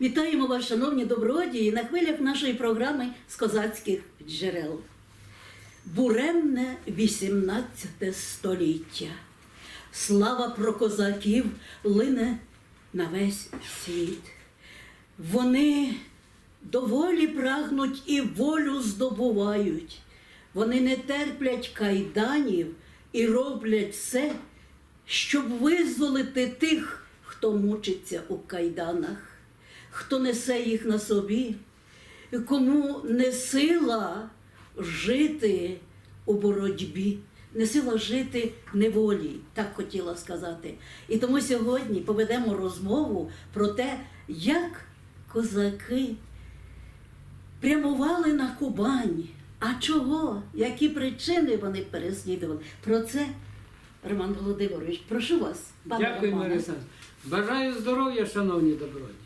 Вітаємо вас, шановні добродії, на хвилях нашої програми з козацьких джерел. Буремне 18 століття. Слава про козаків лине на весь світ. Вони доволі прагнуть і волю здобувають. Вони не терплять кайданів і роблять все, щоб визволити тих, хто мучиться у кайданах, хто несе їх на собі, кому не сила жити у боротьбі, не сила жити в неволі, так хотіла сказати. І тому сьогодні поведемо розмову про те, як козаки прямували на Кубань. А чого? Які причини вони переслідували? Про це, Роман Володимирович, прошу вас. пане Дякую, Олександрівна. Бажаю здоров'я, шановні добродії.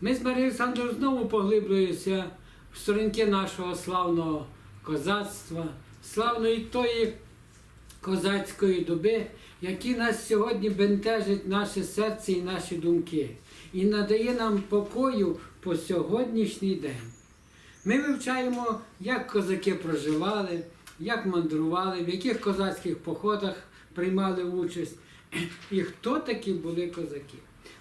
Ми з Марією Олександрою знову поглиблюємося в сторінки нашого славного козацтва, славної тої козацької доби, які нас сьогодні бентежить наше серце і наші думки, і надає нам покою по сьогоднішній день. Ми вивчаємо, як козаки проживали, як мандрували, в яких козацьких походах приймали участь, і хто такі були козаки.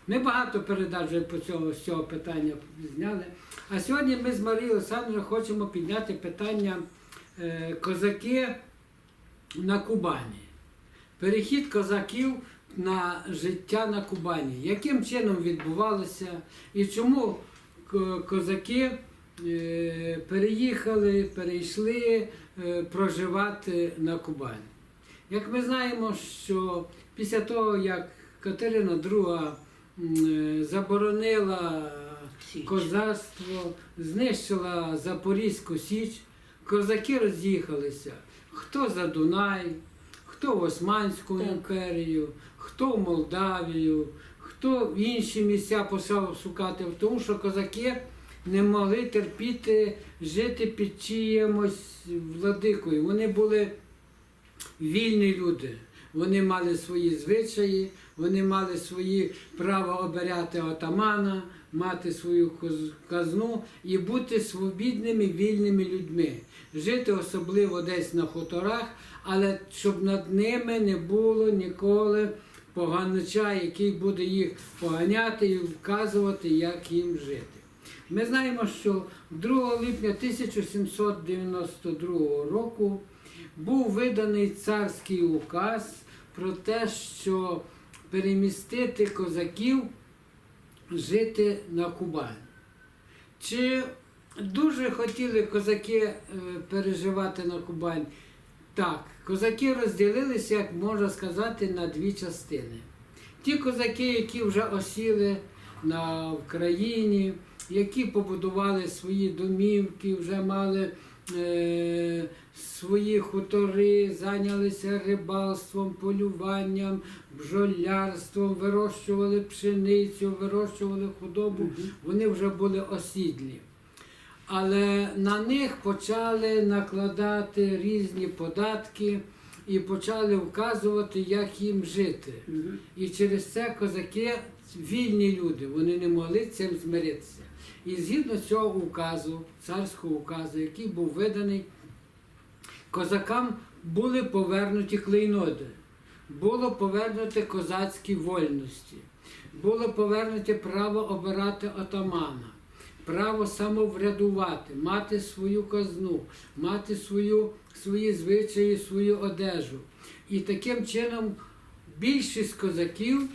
Ми багато передач вже по цього, з цього питання зняли. А сьогодні ми з Марією Олександрою хочемо підняти питання е, козаки на Кубані. Перехід козаків на життя на Кубані. Яким чином відбувалося і чому козаки е, переїхали, перейшли е, проживати на Кубані? Як ми знаємо, що після того, як Катерина II заборонила Січ. козацтво, знищила Запорізьку Січ, козаки роз'їхалися. Хто за Дунай, хто в Османську Так. імперію, хто в Молдавію, хто в інші місця почав шукати, тому що козаки не могли терпіти жити під чиємось владикою. Вони були вільні люди. Вони мали свої звичаї, вони мали свої право обирати отамана, мати свою казну і бути свобідними, вільними людьми, жити особливо десь на хуторах, але щоб над ними не було ніколи поганича, який буде їх поганяти і вказувати, як їм жити. Ми знаємо, що 2 липня 1792 року був виданий царський указ про те, що перемістити козаків жити на Кубань. Чи дуже хотіли козаки е, переживати на Кубань? Так, козаки розділилися, як можна сказати, на дві частини. Ті козаки, які вже осіли на Україні, які побудували свої домівки, вже мали е, свої хутори, зайнялися рибалством, полюванням, бджолярством, вирощували пшеницю, вирощували худобу, вони вже були осідлі. Але на них почали накладати різні податки і почали вказувати, як їм жити. Мгм. І через це козаки вільні люди, вони не могли цим змиритися. І згідно цього указу, царського указу, який був виданий, козакам були повернуті клейноди, було повернуте козацькі вольності, було повернуте право обирати отамана, право самоврядувати, мати свою казну, мати свою, свої звичаї, свою одежу. І таким чином більшість козаків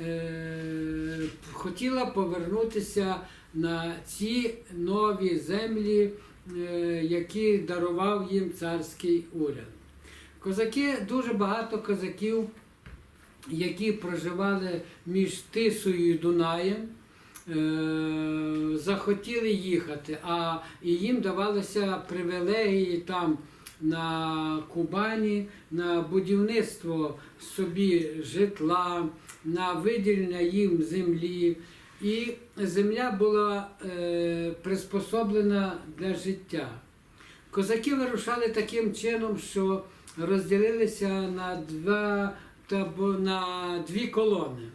е, хотіла повернутися на ці нові землі, е, які дарував їм царський уряд. Козаки, дуже багато козаків, які проживали між Тисою і Дунаєм, е, захотіли їхати, а їм давалися привілегії там на Кубані, на будівництво собі житла, на виділення їм землі. І земля була е, приспособлена для життя. Козаки вирушали таким чином, що розділилися на, два, табо- на дві колони.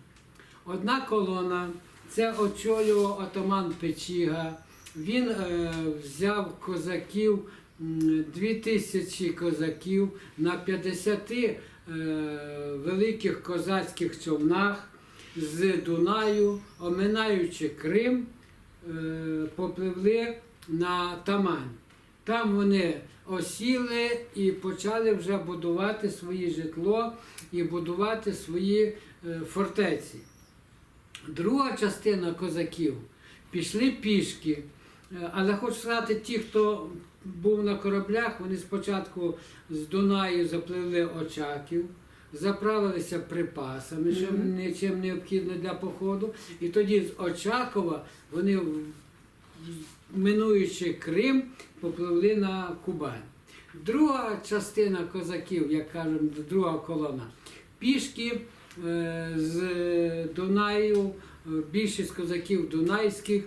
Одна колона Це очолював отаман Печіга. Він е, взяв козаків, дві тисячі козаків на 50 е, великих козацьких човнах з Дунаю, оминаючи Крим, е, попливли на Тамань. Там вони осіли і почали вже будувати своє житло і будувати свої е, фортеці. Друга частина козаків пішли пішки. Е, Але хочу сказати, ті, хто був на кораблях, вони спочатку з Дунаю запливли Очаків, заправилися припасами, що нічим необхідно для походу. І тоді з Очакова вони, минуючи Крим, попливли на Кубань. Друга частина козаків, як кажемо, друга колона, пішки е, з Дунаю, е, більшість козаків дунайських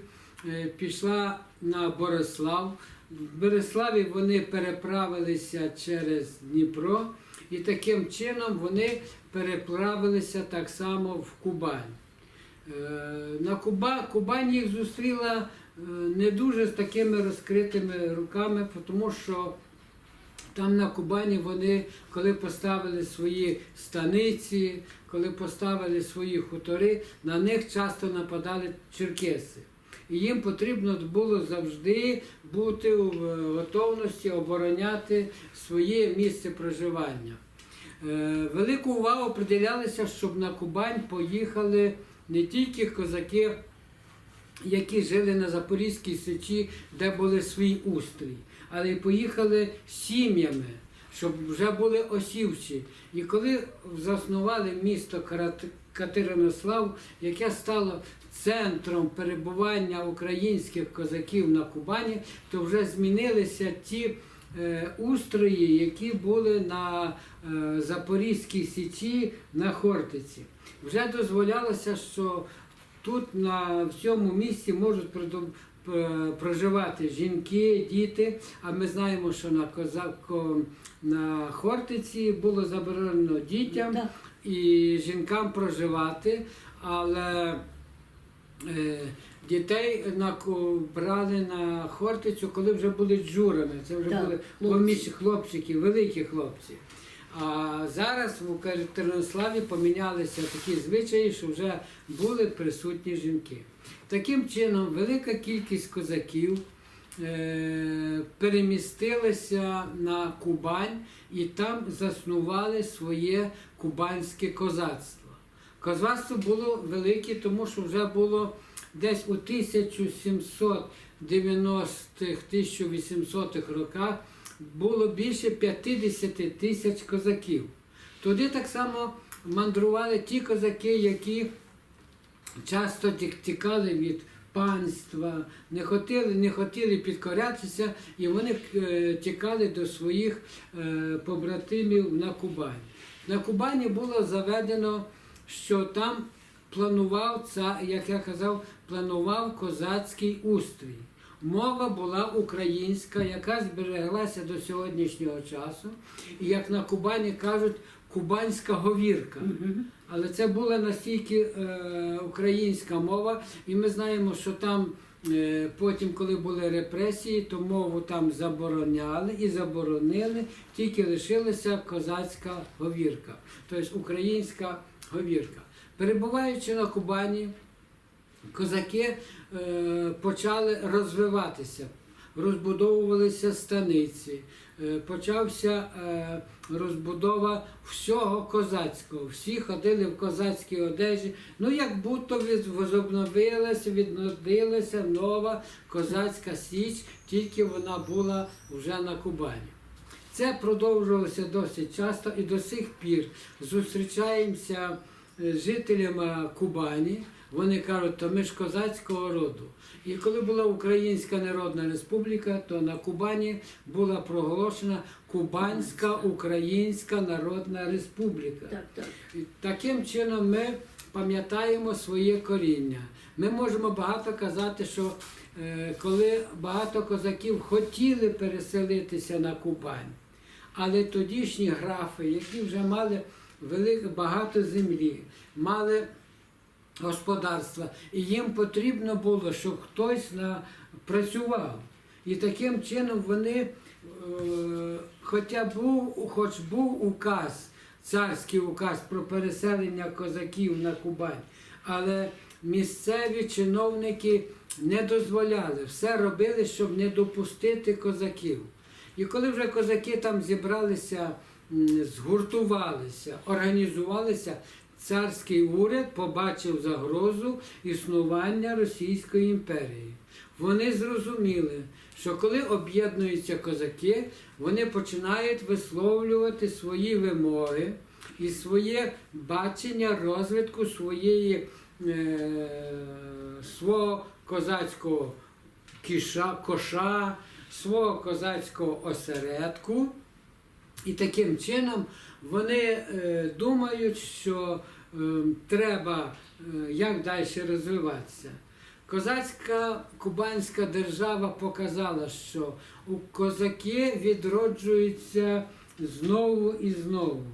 е, пішла на Борислав. В Бориславі вони переправилися через Дніпро, і таким чином вони переправилися так само в Кубань. Е, На Куба, Кубань їх зустріла е, не дуже з такими розкритими руками, тому що там на Кубані вони, коли поставили свої станиці, коли поставили свої хутори, на них часто нападали черкеси. І їм потрібно було завжди бути в е, готовності обороняти своє місце проживання. Е, Велику увагу приділялося, щоб на Кубань поїхали не тільки козаки, які жили на Запорізькій Сечі, де були свій устрій, але й поїхали сім'ями, щоб вже були осівчі. І коли заснували місто Катеринослав, яке стало центром перебування українських козаків на Кубані, то вже змінилися ті е, устрої, які були на е, Запорізькій Січі на Хортиці. Вже дозволялося, що тут на всьому місці можуть проживати жінки, діти. А ми знаємо, що на козако на Хортиці було заборонено дітям і жінкам проживати, але е, дітей на, брали на Хортицю, коли вже були джурами. Це вже Так, були хлопці. хлопчики, великі хлопці. А зараз в Катеринославі помінялися такі звичаї, що вже були присутні жінки. Таким чином, велика кількість козаків е, перемістилися на Кубань і там заснували своє кубанське козацтво. Козацтво було велике, тому що вже було десь у 1790-х, 1800-х роках було більше 50 тисяч козаків. Туди так само мандрували ті козаки, які часто тікали від панства, не хотіли, не хотіли підкорятися, і вони е, тікали до своїх е, побратимів на Кубань. На Кубані було заведено, що там планував як я казав, планував козацький устрій. Мова була українська, яка збереглася до сьогоднішнього часу. І як на Кубані кажуть, кубанська говірка. Але це була настільки е, українська мова, і ми знаємо, що там е, потім, коли були репресії, то мову там забороняли і заборонили, тільки лишилася козацька говірка, тобто українська говірка. Перебуваючи на Кубані, козаки е, почали розвиватися, розбудовувалися станиці, е, почався е, розбудова всього козацького. Всі ходили в козацькій одежі. Ну, як будто возобновилася, віднодилася нова козацька січ, тільки вона була вже на Кубані. Це продовжувалося досить часто і до сих пір зустрічаємося з жителями Кубані. Вони кажуть, то ми ж козацького роду. І коли була Українська Народна Республіка, то на Кубані була проголошена Кубанська Українська Народна Республіка. Так, так. І таким чином ми пам'ятаємо своє коріння. Ми можемо багато казати, що е, коли багато козаків хотіли переселитися на Кубань, але тодішні графи, які вже мали велик, багато землі, мали господарства, і їм потрібно було, щоб хтось на, працював. І таким чином вони, е, хоча був, хоч був указ, царський указ про переселення козаків на Кубань, але місцеві чиновники не дозволяли, все робили, щоб не допустити козаків. І коли вже козаки там зібралися, згуртувалися, організувалися, царський уряд побачив загрозу існування Російської імперії. Вони зрозуміли, що коли об'єднуються козаки, вони починають висловлювати свої вимоги і своє бачення розвитку своєї, е, свого козацького кіша, коша, свого козацького осередку. І таким чином вони е, думають, що е, треба е, як далі розвиватися. Козацька кубанська держава показала, що у козаки відроджуються знову і знову.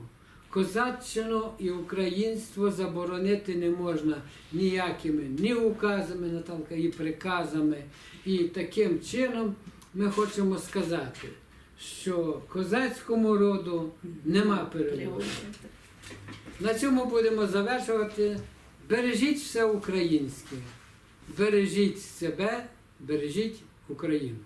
Козаччину і українство заборонити не можна ніякими ні указами, Наталка, і приказами. І таким чином ми хочемо сказати, що козацькому роду нема перемоги. На цьому будемо завершувати. Бережіть все українське, бережіть себе, бережіть Україну.